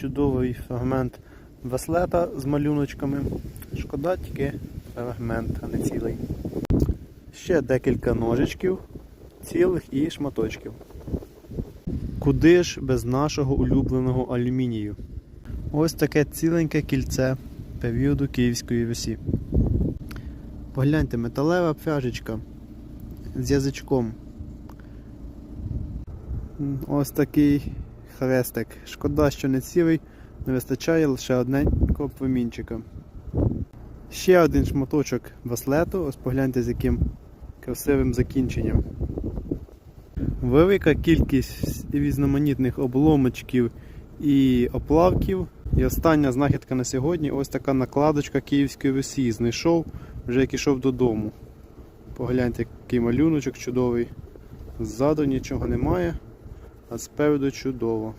Чудовий фрагмент веслета з малюночками. Шкода тільки фрагмент, а не цілий. Ще декілька ножичків, цілих і шматочків. Куди ж без нашого улюбленого алюмінію? Ось таке ціленьке кільце періоду Київської Русі. Погляньте, металева пряжечка з язичком. Ось такий хрестик. Шкода, що не цілий, не вистачає лише одненького промінчика. Ще один шматочок браслету, ось погляньте з яким красивим закінченням. Велика кількість різноманітних обломочків і оплавків. І остання знахідка на сьогодні ось така накладочка Київської Росії. Знайшов, вже як ішов додому. Погляньте, який малюночок чудовий. Ззаду нічого немає, а спереду чудово.